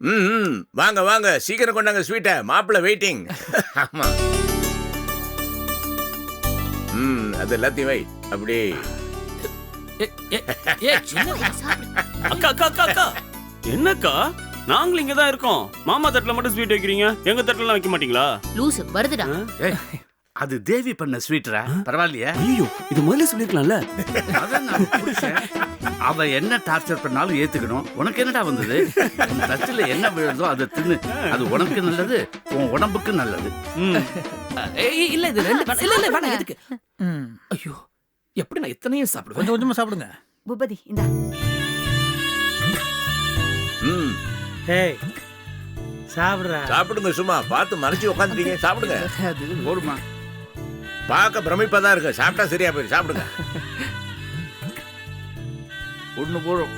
ம் ம். வாங்க வாங்க. சீக்கிரம் கொண்டாங்க ஸ்வீட்டை மாப்பிள்ளை வெயிட்டிங் ஆமா. ம் அது எல்லாத்தையும் வை. அப்படி. அக்கா அக்கா அக்கா அக்கா. என்னக்கா? நாங்களும் இங்க தான் இருக்கோம். மாமா தட்டுல மட்டும் ஸ்வீட் வைக்கிறீங்க? எங்க தட்டுல வைக்க மாட்டீங்களா? லூசு வருதுடா. அது தேவி பண்ண ஸ்வீட்ரா பரவாயில்லையா. ஐயோ இது முதல்ல சொல்லிருக்கலாம்ல. அவ என்ன டார்ச்சர் பண்ணாலும் ஏத்துக்கணும். உனக்கு என்னடா வந்தது? தட்டுல என்ன விழுதோ அதை தின்னு. அது உனக்கு நல்லது உன் உடம்புக்கு நல்லது. ம். ஏய், இல்ல இது ரெண்டு. இல்ல இல்ல வேணாம் எதுக்கு? ம். ஐயோ எப்படி நான் எத்தனையும் சாப்பிடுவேன்? கொஞ்சம் கொஞ்சமா சாப்பிடுங்க. பூபதி இந்தா. ம். ஏய் சாப்பிடுறா. சாப்பிடுங்க சும்மா பார்த்து மறைச்சு உட்காந்துட்டீங்க சாப்பிடுங்க. அது போடுமா பார்க்க பிரமிப்பா தான் இருக்கு. சாப்பிட்டா சரியா போயிடும் சாப்பிடுங்க. ஒண்ணு போடும்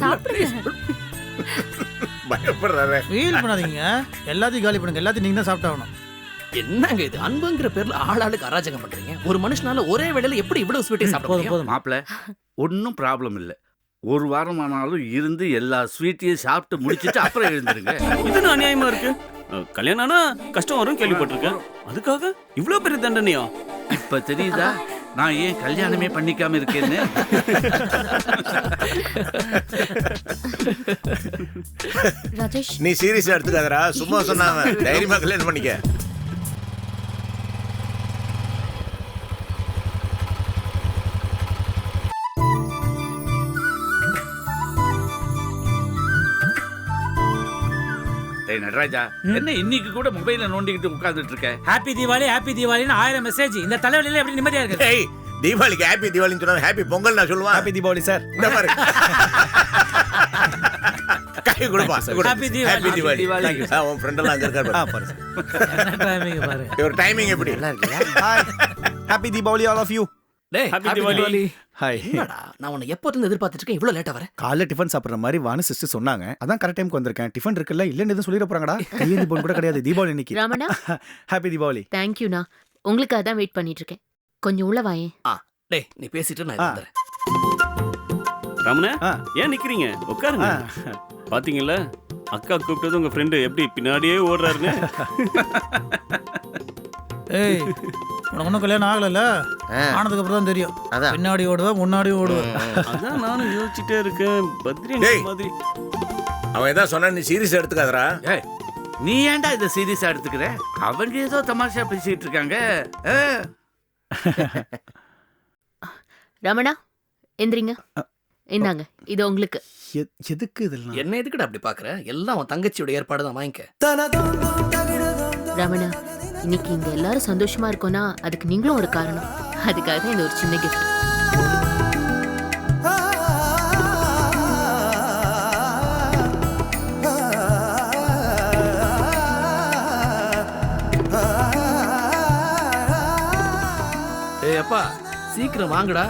சாப்பிடுங்க. பயப்படுறாரு. ஃபீல் பண்ணாதீங்க. எல்லாத்தையும் காலி பண்ணுங்க. எல்லாத்தையும் நீங்க தான் சாப்பிட்டாகணும். என்னங்க இது? அன்புங்கிற பேர்ல ஆளாளுக்கு அராஜகம் பண்றீங்க? ஒரு மனுஷனால ஒரே வேளையில எப்படி இவ்வளவு ஸ்வீட்டை சாப்பிட போதும் முடியும்? போதும் மாப்பிள ஒன்றும் ப்ராப்ளம் இல்லை. ஒரு வாரம் ஆனாலும் இருந்து எல்லா ஸ்வீட்டையும் சாப்பிட்டு முடிச்சிட்டு அப்புறம் எழுந்துருங்க. இது அநியாயமா இருக்கு? அஹ், கல்யாணம் ஆனா கஷ்டம் வரும் கேள்விப்பட்டிருக்கேன். அதுக்காக இவ்வளவு பெரிய தண்டனையா? இப்ப தெரியுதா? நான் ஏன் கல்யாணமே பண்ணிக்காம இருக்கேன்னு? ராஜேஷ். நீ சீரியஸா எடுத்துக்காதடா. சும்மா சொன்னாம. தைரியமா கல்யாணம் பண்ணிக்க. டேய் நடராஜா என்ன இன்னைக்கு கூட மொபைல நோண்டிக்கிட்டு உட்கார்ந்துட்டு இருக்க ஹாப்பி தீபாவளி ஹாப்பி தீபாவளின்னு ஆயிரம் மெசேஜ் இந்த தலைவலியில எப்படி நிம்மதியா இருக்கு? ஏய் தீபாவளிக்கு ஹாப்பி தீபாவளின்னு சொன்னா ஹாப்பி பொங்கல் நான் சொல்லுவான். ஹாப்பி தீபாவளி சார் இந்த பாரு. கை கொடுப்பா Happy Diwali. Happy Deepavali Thank you, ஆ, உன் ஃப்ரெண்ட் எல்லாம் அங்க இருக்காரு ஆ பாரு. timing பாரு? இவர் டைமிங் எப்படி? Hi happy Deepavali all of you டேய் Happy happy Diwali. Diwali. Hi. என்னடா நான் உன்னை எப்போ இருந்து எதிர்பார்த்துட்டு இருக்கேன் இவ்வளவு லேட்டா வர. காலைல டிஃபன் சாப்பிடுற மாதிரி வானு சிஸ்டர் சொன்னாங்க. அதான் கரெக்ட் டைம்க்கு வந்திருக்கேன். டிஃபன் இருக்குல்ல இல்லன்னு எதுவும் சொல்லிட போறாங்கடா. கையேந்தி போன் கூட கிடையாது. தீபாவளி இன்னைக்கு ராமண்ணா. ஹாப்பி தீபாவளி. தேங்க்யூண்ணா உங்களுக்காக தான் வெயிட் பண்ணிட்டு இருக்கேன் கொஞ்சம் உள்ள வாயேன் டேய் நீ பேசிட்டு நான் ஆ. வந்துறேன் ரமண ஆ. ஏன் நிக்கிறீங்க? உட்காருங்க. ஆ. பாத்தீங்கல்ல அக்கா கூப்பிட்டது உங்க ஃப்ரெண்டு எப்படி பின்னாடியே ஓடுறாருன்னு? ஏய் உனக்கு ஒன்றும் கல்யாணம் ஆகலைல்ல? ஆனதுக்கு அப்புறம் தான் தெரியும். அதான். பின்னாடி ஓடுவேன் முன்னாடி ஓடுவேன். அதான் நானும் யோசிச்சுட்டே இருக்கேன். பத்ரி டேய். மாதிரி? அவன் ஏதாவது சொன்னா நீ சீரியஸா எடுத்துக்காதடா. ஏய் நீ ஏன்டா இதை சீரியஸா எடுத்துக்கிற? அவங்க ஏதோ தமாஷா பேசிட்டு இருக்காங்க. ஆ. ரமணா எந்திரிங்க. இந்தாங்க இது உங்களுக்கு. எ- எதுக்கு இதெல்லாம்? என்ன எதுக்குடா அப்படி பாக்குற? எல்லாம் உன் தங்கச்சியோட ஏற்பாடு தான் வாங்கிக்க. ரமணா இன்னைக்கு இங்க எல்லாரும் சந்தோஷமா இருக்கோம்னா அதுக்கு நீங்களும் ஒரு காரணம். அதுக்காக தான் இந்த ஒரு சின்ன கிஃப்ட் ஏய் அப்பா சீக்கிரம் வாங்கடா.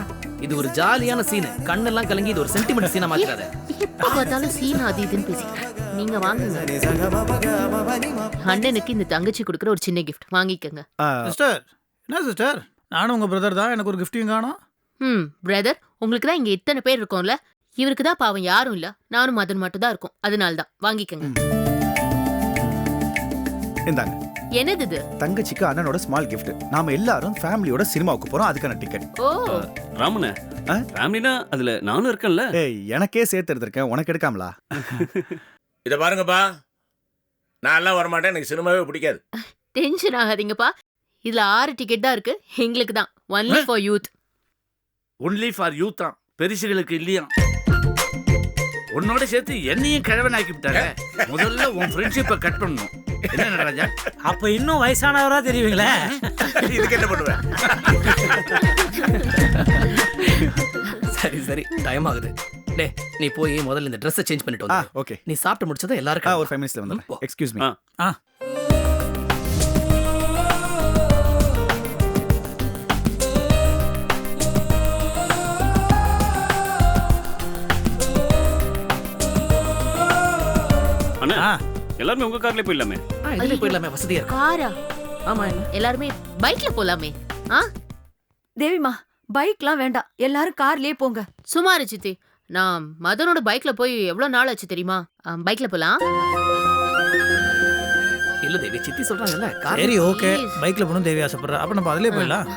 இது ஒரு ஜாலியான சீன் கண்ணெல்லாம் கலங்கி இது ஒரு சென்டிமெண்ட் சீனா மாத்திராத எப்ப பார்த்தாலும் சீன் அது இதுன்னு பேசிக்கிறேன் நீங்க வாங்குங்க. அண்ணனுக்கு இந்த தங்கச்சி கொடுக்குற ஒரு சின்ன கிஃப்ட் வாங்கிக்கங்க. சிஸ்டர் என்ன சிஸ்டர்? நானும் உங்க பிரதர் தான். எனக்கு ஒரு கிஃப்டையும் காணும். ம் பிரதர் உங்களுக்கு தான் இங்க இத்தனை பேர் இருக்கோம்ல? இவருக்கு தான் பாவம் யாரும் இல்ல. நானும் மதன் மட்டும் தான் இருக்கும். அதனால தான். வாங்கிக்கங்க. இந்தாங்க. என்னது இது? தங்கச்சிக்கு அண்ணனோட ஸ்மால் gift. நாம எல்லாரும் ஃபேமிலியோட சினிமாவுக்கு போறோம். அதுக்கான டிக்கெட் ஓ. ராமன ஆ? ஃபேமிலினா அதுல நானும் இருக்கேன்ல. ஏய் எனக்கே சேர்த்து எடுத்திருக்கேன். உனக்கு எடுக்காமலா? இத பாருங்கப்பா. நான் எல்லாம் வரமாட்டேன். எனக்கு சினிமாவே பிடிக்காது. டென்ஷன் ஆகாதீங்கப்பா. இதுல ஆறு டிக்கெட் தான் இருக்கு. எங்களுக்கு தான். Only for youth only for youth தான். பெருசுகளுக்கு இல்லையா? உன்னோட சேர்த்து என்னையும் கிழவனாக்கி விட்டாங்க முதல்ல உன் ஃப்ரெண்ட்ஷிப்பை கட் பண்ணணும். என்ன நடராஜா? அப்ப இன்னும் வயசானவரா தெரியுங்களே இதுக்கு என்ன பண்ணுவேன் சரி சரி. டைம் ஆகுது. டேய் நீ போய் முதல்ல இந்த ட்ரெஸ்ஸை சேஞ்ச் பண்ணிட்டு வந்து ஓகே நீ சாப்பிட்டு முடிச்சதை எல்லாருக்கும் ஒரு ஃபைவ் மினிட்ஸ்ல. வந்துடுறேன். எக்ஸ்கியூஸ் மீ ஆ. அண்ணா எல்லாருமே உங்க கார்லயே போயிடலாமே. ஆ, இதுலயே போயிடலாமே வசதியா இருக்கும் காரா? ஆமா எல்லாருமே பைக்ல போலாமே. ஆ? தேவிமா பைக்லாம் வேண்டாம். எல்லாரும் கார்லயே போங்க. சுமாரு சித்தி. நான் மதனோட பைக்ல போய் எவ்வளவு நாள் ஆச்சு தெரியுமா? பைக்ல போலாம்? இல்ல தேவி சித்தி சொல்றாங்கல்ல கார் சரி ஓகே. Please. பைக்ல போகணும் தேவி ஆசைப்படுறா. அப்ப நம்ம அதிலே போயிடலாம்.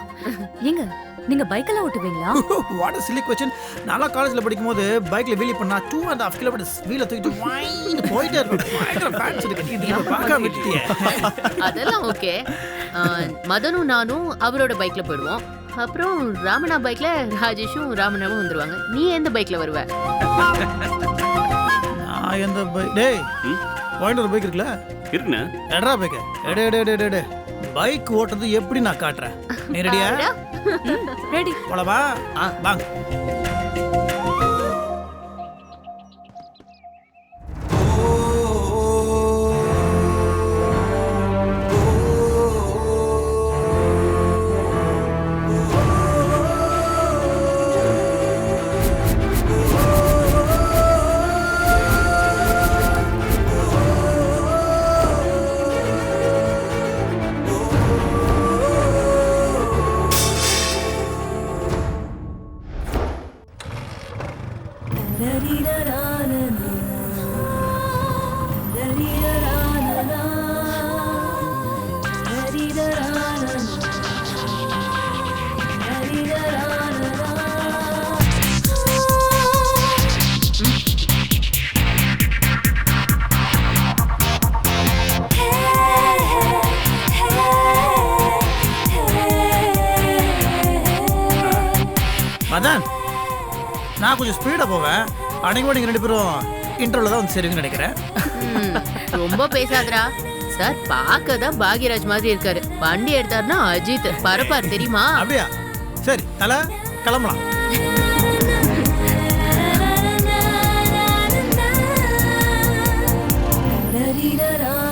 ஏங்க நீங்க பைக்கெல்லாம் ஓட்டுவீங்களா? வாட் சில்லி கொஸ்டின் நான்லாம் காலேஜ்ல படிக்கும்போது பைக்ல வீலி பண்ணா டூ அண்ட் ஹாஃப் கிலோமீட்டர்ஸ் வீல தூக்கிட்டு வாயின்னு போயிட்டே இருப்பேன். ஃபேன்ஸ் இருக்கு. இது நம்ம பார்க்காம விட்டுட்டியே. அதெல்லாம் ஓகே. மதனும் நானும் அவரோட பைக்ல போயிடுவோம். அப்புறம் ராமனா பைக்ல ராஜேஷும் ராமனாவும் வந்துருவாங்க. நீ எந்த பைக்ல வருவ? நான் எந்த பைக் டேய்? வாங்கிட்டு ஒரு பைக் இருக்குல்ல? இருக்குண்ணே. எட்ரா பைக். எடே எடே எடே எடே பைக் ஓட்டுறது எப்படி நான் காட்டுறேன்? நீ ரெடியா. ரெடி போலவா வாங்க. மதன் நான் கொஞ்சம் ஸ்பீடா போவேன் அன்னைக்கு நீங்க ரெண்டு பேரும் இன்டர்வியூல தான் வந்து சேருவீங்கன்னு நினைக்கிறேன் ரொம்ப பேசாதடா சார் பார்க்க தான் பாக்யராஜ் மாதிரி இருக்காரு வண்டி எடுத்தாருன்னா அஜித் பரப்பார் தெரியுமா அப்படியா சரி தல கிளம்பலாம் என்ஜாயிங்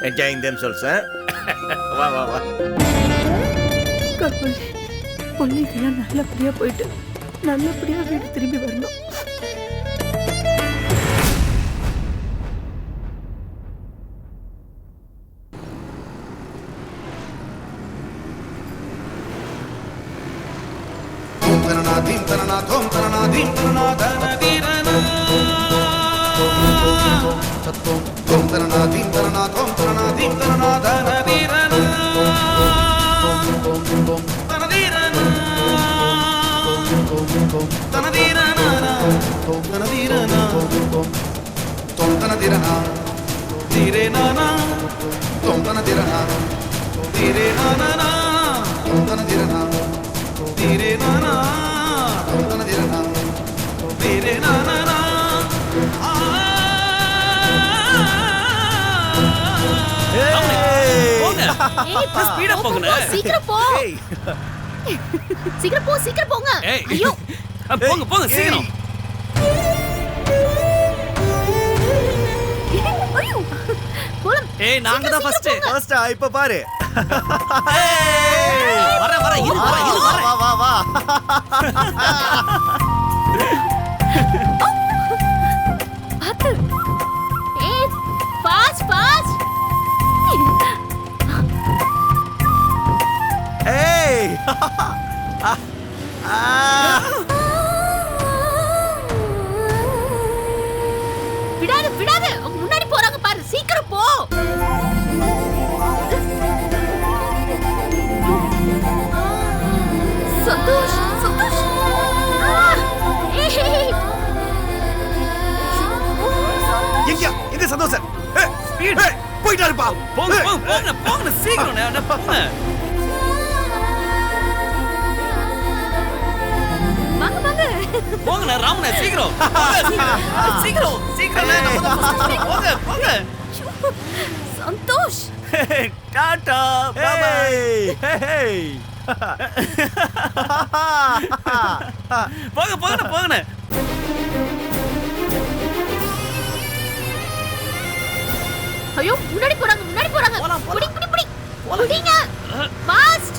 தேம் சொல் சார் வா வா வா. பிள்ளைகள்லாம் நல்லபடியா போயிட்டு நல்லபடியா வீடு திரும்பி வரணும். போங்க. சீக்கிரம் போ. சீக்கிரம் போ சீக்கிரம் போங்க. ஏய். ஐயோ. போங்க போங்க சீக்கிரம். ஏய் நாங்க தான் ஃபர்ஸ்ட் ஃபர்ஸ்டா இப்ப பாரு. வர வர இரு வர இரு வர. வா வா வா. பாத்து ஏய் ஃபாஸ்ட் ஏய். விடாத ஸ்பீட் போயிட்டாருப்பா. போங்க போங்க போங்க போங்க சீக்கிரம் போங்க. போங்கண்ணே ராமண்ணே சீக்கிரம். போங்க, சீக்கிரம். சீக்கிரம். போங்க போங்க. சந்தோஷ். டாடா பாய் போங்க போங்கண்ணே போங்கண்ணே. ஐயோ முன்னாடி போறாங்க முன்னாடி போறாங்க. புடி புடி புடி. புடிங்க. ஃபாஸ்ட்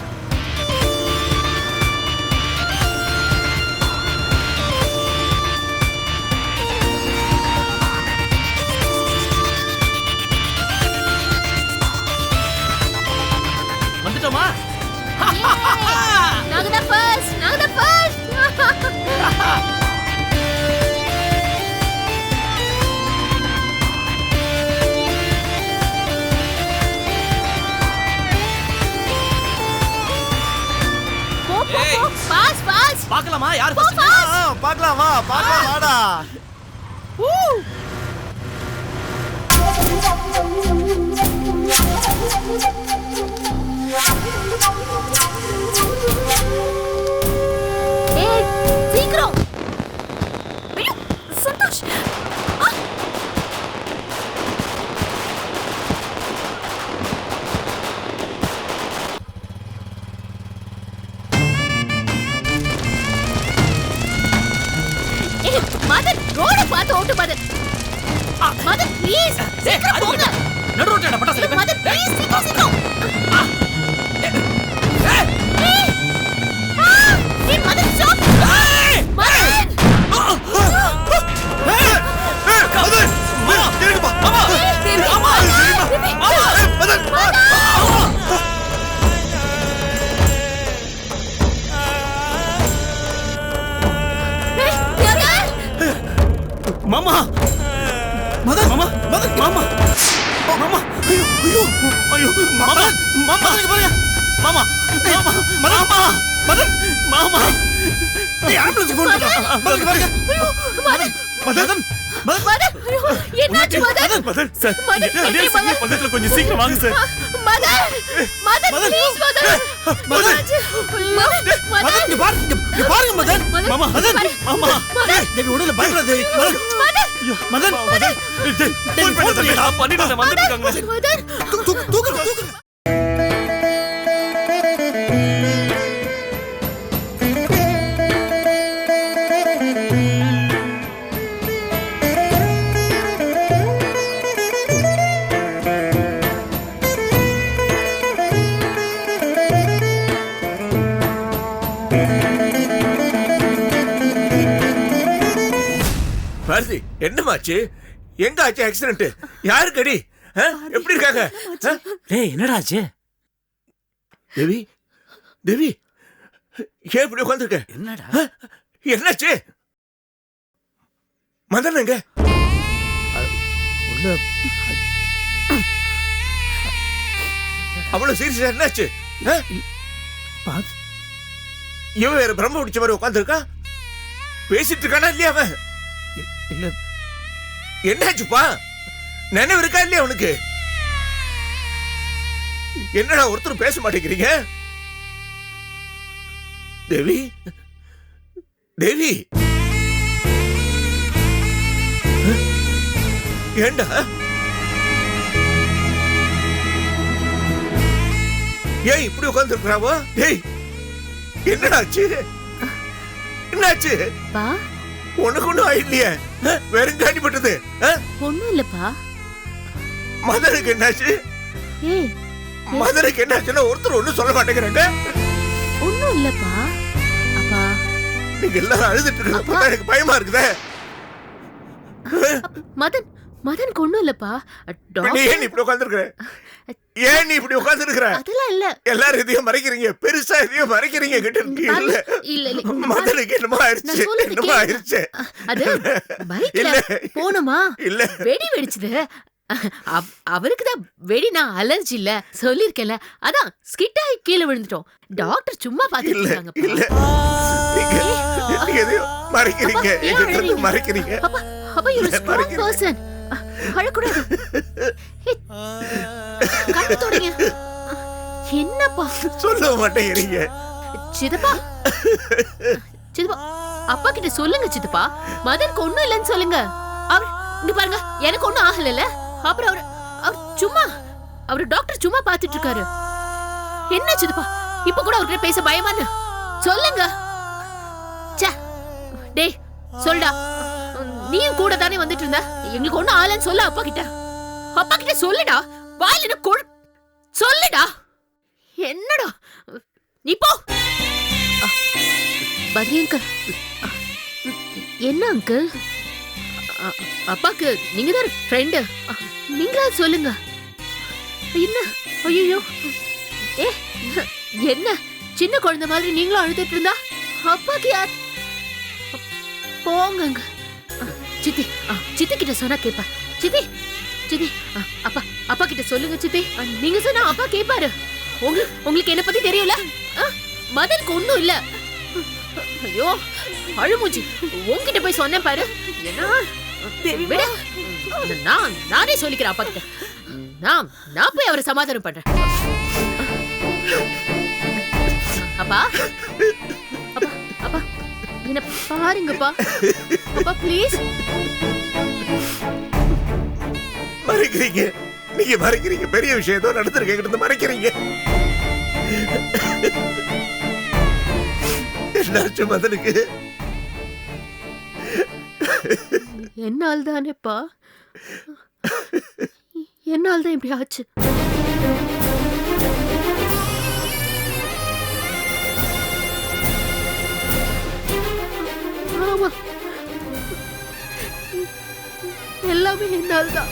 வந்துட்டோமா? பார்க்கலாம் வாடா. பார்த்து ஓட்டு மதன் ஆ, மதன் ப்ளீஸ் சீக்கிரம் போங்க. நடு ரோட்ல பட்டாசு மதன் ப்ளீஸ் சீக்கிரம் சீக்கிரம்! ஏய், மதன் ஸ்டாப் மதன் மாமா. மதன் மாமா மதன் மாமா. மாமா ஐயோ ஐயோ ஐயோ மாமா. மாமா பாருங்க. மாமா மாமா மாமா. மதன் மாமா. ஏய் ஆம்புலன்ஸ் பண்ணு மதனுக்கு பாருங்க. மதன் மதன். மதன் மதன் ஐயோ, என்னாச்சு மதன் மதன்? சார் மதன், நிறைய எப்படி சிக்னல் மதன்? பக்கத்துல கொஞ்சம் சீக்கிரம் வாங்க சார். மதன் மதன் மதன். ப்ளீஸ் மதன். மதன். என்னாச்சு? மதன் மதன் மதன். இங்க பாருங்க இங்க- இங்க பாருங்க மதன். மதன் மாமா மதன் மாமா. மதன். தேவி உடல பயப்படாத. மதன். மதன். மதன். மதன். டேய், ஃபோன் பண்ண தம்பி நான் பண்ணிட்டேன் வந்துட்டு இருக்காங்க. மதன். தூக்கு தூக்கு தூக்கு. தூக்கு பாரதி என்னமாச்சு எங்க ஆச்சு ஆக்சிடென்ட் யாருக்கு அடி? எப்படி இருக்காங்க? டேய் என்னடா ஆச்சு? தேவி தேவி ஏன் இப்படி உட்காந்துருக்க என்னடா? என்னாச்சு? மதன் எங்க? உள்ள அவ்வளவு சீரியஸா என்னாச்சு? இவன் வேற பிரம்ம பிடிச்ச மாதிரி உட்காந்துருக்கா பேசிட்டு இருக்கானா இல்லையா அவன்? இல்ல என்னாச்சுப்பா? நினைவு இருக்கா இல்லையா உனக்கு? என்னடா ஒருத்தர் பேச மாட்டேங்கிறீங்க? தேவி? தேவி? ஏண்டா? ஏன் இப்படி உட்கார்ந்து டேய் என்னடாச்சு என்னாச்சு? பா உனக்கு ஒண்ணும் ஆயிடலையே வெறும் காட்டிப்பட்டது ஒண்ணும் இல்லப்பா. மதனுக்கு என்னாச்சு? ஏய் மதனுக்கு என்னாச்சுன்னா ஒருத்தர் ஒண்ணும் சொல்ல மாட்டேங்கிறாங்க. ஒண்ணும் இல்லப்பா. அப்பா. நீங்க எல்லாரும் அழுதுட்டு இருக்கிறத பார்த்தா எனக்கு பயமா இருக்குதே. மதன் மதனுக்கு ஒண்ணும் இல்லப்பா. நீ ஏன் டாக்டர். இப்படி உட்கார்ந்துருக்கிற? ஏன் நீ இப்படி உட்கார்ந்துருக்கிற? அதெல்லாம் இல்ல. எல்லாரும் இதையும் மறைக்கிறீங்க. பெருசா இதையும் மறைக்கிறீங்க கிட்ட இல்ல. இல்ல இல்ல. மதனுக்கு என்னமோ சொல்றது என்னமோ கேளு. ஆயிடுச்சு அது பைக்ல. போனோமா இல்ல. வெடி வெடிச்சது. அவ- அவருக்கு தான் வெடி நான் அலர்ஜி இல்ல. சொல்லிருக்கேன்ல அதான் ஸ்கிட் ஆகி கீழே விழுந்துட்டோம். டாக்டர் சும்மா பாத்துட்டு இல்ல. நீங்க மறைக்கிறீங்க. என்கிட்ட? மறைக்கிறீங்க? அப்பா அப்பா யூ ஸ்ட்ராங். பர்சன் அழக்கூடாது. கண்ணு தொடங்க. என்னப்பா? சொல்ல மாட்டேங்கிறீங்க சிதப்பா சிதப்பா அப்பா கிட்ட சொல்லுங்க சித்தப்பா. மதனுக்கு ஒண்ணும் இல்லைன்னு சொல்லுங்க. அவர் இங்க பாருங்க எனக்கு ஒண்ணும் ஆகலைல்ல. அப்புறம் அவர் அவர் சும்மா அவர் டாக்டர் சும்மா பாத்துட்டு இருக்காரு என்ன சித்தப்பா? இப்ப கூட அவர்கிட்ட பேச பயமான்னு சொல்லுங்க. டேய் சொல்டா. நீயும் கூட தானே வந்துட்டு இருந்த? எங்களுக்கு ஒண்ணும் ஆகலன்னு சொல்ல அப்பா கிட்ட அப்பா கிட்ட சொல்லுடா. வாயில கொழு சொல்லுடா. என்னடா? நீ போ. பத்ரி அங்கிள். என்ன அங்கிள்? அப்பாக்கு நீங்க தான் ஃப்ரெண்டு நீங்களா சொல்லுங்க. என்ன? ஐயோ ஏ என்ன? சின்ன குழந்தை மாதிரி நீங்களும் அழுதுட்டு இருந்தா? அப்பாக்கு யார்? போங்க. சித்தி. சித்தி கிட்ட சொன்னா கேப்பா. சித்தி சித்தி அப்பா அப்பா கிட்ட சொல்லுங்க சித்தி. நீங்க சொன்னா அப்பா கேப்பாரு. உங்களுக்கு உங்களுக்கு என்ன பத்தி தெரியல? மதனுக்கு ஒண்ணும் இல்ல. ஐயோ அழுமூச்சி உன்கிட்ட போய் சொன்னேன் பாரு. என்ன. நான் நானே சொல்லிக்கிறேன் அப்பா கிட்ட. நான் நான் போய் அவரை சமாதானம் பண்றேன். அப்பா அப்பா அப்பா என்ன பாருங்கப்பா. அப்பா ப்ளீஸ் மறைக்கிறீங்க. நீங்க மறைக்கிறீங்க. பெரிய விஷயம். ஏதோ நடந்திருக்க. கிட்ட மறைக்கிறீங்க. என்னாச்சு மதனுக்கு? என்னால் தானேப்பா என்னால் தான் இப்படி ஆச்சு. ஆமா. எல்லாமே என்னால் தான்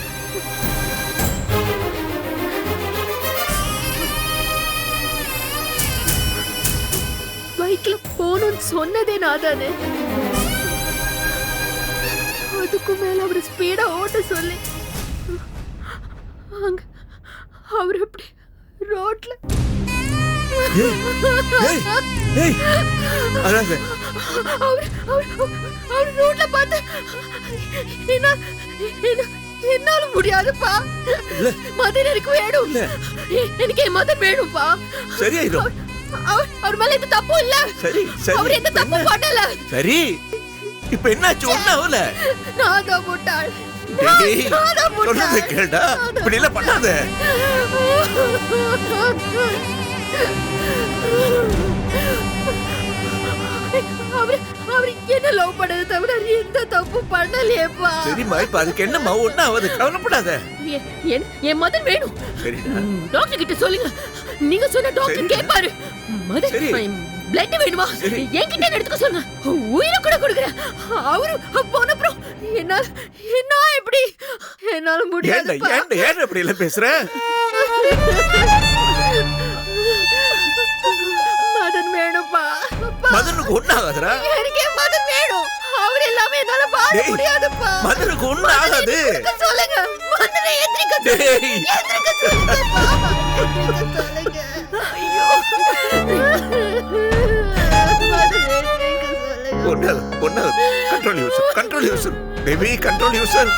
பைக்ல போகணும்னு சொன்னதே நான் தானே அதுக்கும் மேல அவர் ஸ்பீடா ஓட்ட சொல்லி அங்க அவர் அப்படி ரோட்ல. அவர் அவர் அவர் ரோட்ல பார்த்து என்ன என்ன- என்னால முடியாதுப்பா. மதன் எனக்கு வேணும். எனக்கு என் மதன் வேணும்ப்பா சரியாயிடும். அவர் மேல எந்த தப்பும் இல்ல. சரி சரி. அவர் எந்த என்ன? பண்ணல. சரி. இப்ப என்னாச்சு? ஒண்ணு ஆகல. நான் தான் முட்டாள். சொல்றதை கேளுடா. இப்படி எல்லாம் பண்ணாத. அவரு அவரு என்ன லவ் பண்ணது தவிர எந்த தப்பு பண்ணலையேப்பா. சரிம்மா இப்ப அதுக்கு என்னம்மா? ஒண்ணு ஆகாது. கவலைப்படாத. என் என் மதன் வேணும். டாக்டர் கிட்ட சொல்லுங்க. நீங்க சொன்ன டாக்டர். கேட்பாரு மதன். பிளட் வேணுமா. என்கிட்ட எடுத்துக்க சொல்லுங்க? உயிரை கூட கொடுக்குறேன். அவரு போன அப்புறம் என்னால என்ன இப்படி என்னால முடியாது ஏன் இப்படி எல்லாம் பேசுற? மதனுக்கு ஒண்ணு ஆகாதுடா எனக்கு என் மதன் வேணும். அவர் எல்லாமே என்னால டேய், முடியாதுப்பா. மதனுக்கு ஒண்ணு ஆகாது எந்திரிக்க சொல்லுங்க. மதனை எந்திரிக்க. சொல்லுங்க. எந்திரிக்க சொல்லுங்கப்பா எந்திரிக்க சொல்லுங்க. ஐயோ. மதனை எந்திரிக்க சொல்லுங்க. ஒண்ணு ஒண்ணு control user control user baby control user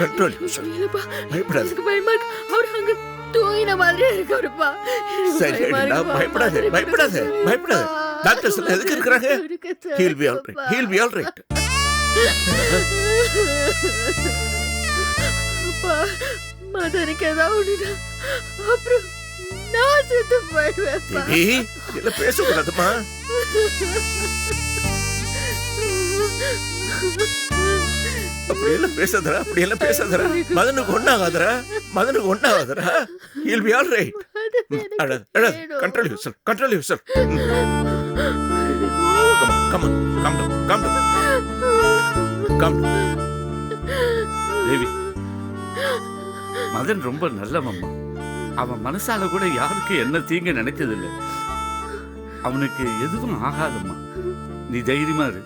control user இல்லப்பா. பயப்படாத. எனக்கு பயமா இருக்கு. இருக்காருப்பா எனக்கு சரி இருக்குப்பா. பயப்படாத பயப்படாத பயப்படாத. டாக்டர்ஸ் எல்லாம் எதுக்கு இருக்கிறாங்க? இருக்க he'll be all right. He'll be all right மதனுக்கு ஏதாவது அப்புறம் நான் செத்து இதெல்லாம் பேசக்கூடாதுமா. அப்படி எல்லாம் பேசாதடா அப்படி எல்லாம் பேசாதடா. மதனுக்கு ஒண்ணாகாதடா மதனுக்கு ஒண்ணாகாதடா. ஹீல் பி ஆல் ரைட் அழ அழ control user control user come come come come come Devi Madan ரொம்ப நல்லவம்மா அவன் மனசால கூட யாருக்கும் என்ன தீங்கு நினைச்சதில்லை அவனுக்கு எதுவும் ஆகாதம்மா. நீ தைரியமா இரு.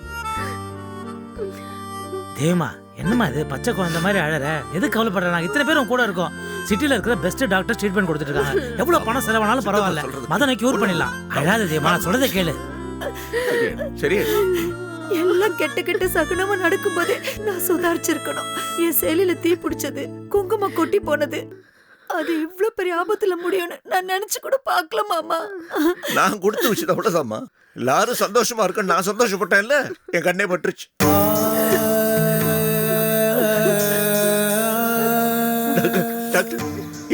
தேவமா என்னம்மா இது? பச்சை குழந்தை மாதிரி அழற. எது கவலைப்படுற? நாங்க இத்தனை பேரும் கூட இருக்கோம். சிட்டில இருக்கிற பெஸ்ட் டாக்டர் ட்ரீட்மெண்ட் கொடுத்துட்டு இருக்காங்க எவ்வளவு பணம் செலவானாலும் பரவாயில்ல. மதனை கியூர் பண்ணிடலாம். அழாத தேவமா நான் சொல்றதை கேளு. சரி. எல்லாம் கெட்ட கெட்ட சகுனமா நடக்கும்போதே நான் சுதாரிச்சிருக்கணும். என் சேலையில தீ பிடிச்சது குங்குமம் கொட்டி போனது. அது இவ்ளோ பெரிய ஆபத்துல முடியும்னு நான் நினைச்சு கூட பார்க்கல மாமா. நான் கொடுத்து வச்சது அவ்வளவுதாம்மா. எல்லாரும் சந்தோஷமா இருக்கேன் நான் சந்தோஷப்பட்டேன்ல. என் கண்ணே பட்டுருச்சு. டாக்டர்,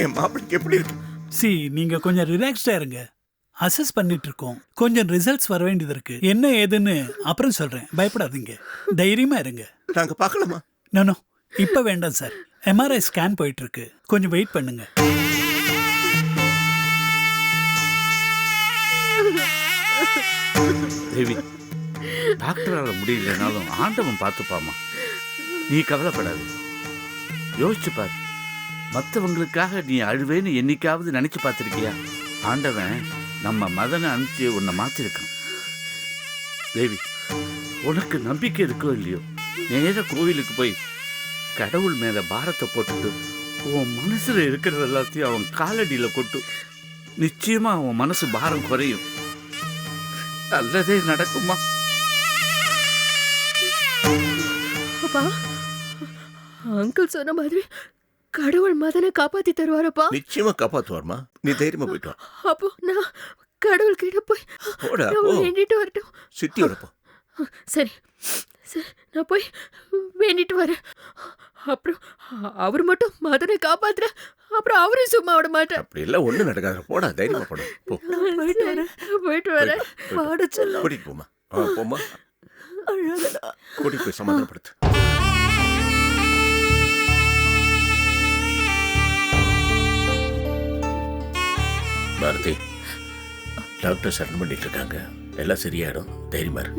என் மாப்பிளைக்கு எப்படி இருக்கு? சி நீங்க கொஞ்சம் ரிலாக்ஸ்டா இருங்க. அசஸ் பண்ணிட்டு இருக்கோம். கொஞ்சம் ரிசல்ட்ஸ் வர வேண்டியது இருக்கு. என்ன ஏதுன்னு அப்புறம் சொல்றேன். பயப்படாதீங்க. தைரியமா இருங்க. நாங்க பார்க்கலாமா? நானோ இப்ப வேண்டாம் சார் எம்ஆர்ஐ ஸ்கேன் போயிட்டு இருக்கு. கொஞ்சம் வெயிட் பண்ணுங்க. தேவி டாக்டரால முடியலனாலும் ஆண்டவன் பார்த்துப்பாமா நீ கவலைப்படாத. யோசிச்சு பாரு. மற்றவங்களுக்காக நீ அழுவேன்னு என்னைக்காவது நினைச்சு பார்த்திருக்கியா ஆண்டவன் நம்ம மதனை அனுப்பிச்சு உன்னை மாத்திருக்கான் தேவி உனக்கு நம்பிக்கை இருக்கோ இல்லையோ நேர கோவிலுக்கு போய் கடவுள் மேல பாரத்தை போட்டுட்டு உன் மனசுல இருக்கிறது எல்லாத்தையும் அவன் காலடியில கொட்டு நிச்சயமா அவன் மனசு பாரம் குறையும் நல்லதே நடக்குமா அப்பா அங்கிள் சொன்ன மாதிரி கடவுள் மதனை காப்பாத்தி தருவாரப்பா. நிச்சயமா காப்பாத்துவார்மா. நீ தைரியமா போயிட்டு அப்போ நான் கடவுள் கிட்ட போய் போடா நான் போ. வேண்டிட்டு வரட்டும். சிட்டியோட போ. சரி. சரி நான் போய் வேண்டிட்டு வரேன். அப்புறம் அவர் மட்டும் மதனை காப்பாத்துற அப்புறம் அவரையும் சும்மா விட மாட்டேன் அப்படி எல்லாம் ஒண்ணு நடக்காத போடா தைரியமா போடா. போ. போயிட்டு வரேன். போயிட்டு வரேன். போயிட்டு வா. பாட சொல்லும் கூட்டிட்டு போமா ஆ, போம்மா. அழகடா. கூட்டிட்டு போய் சமாதானப்படுத்து. பாரதி. டாக்டர் சரண் பண்ணிட்டு இருக்காங்க. எல்லாம் சரியாயிடும். தைரியமா இரு.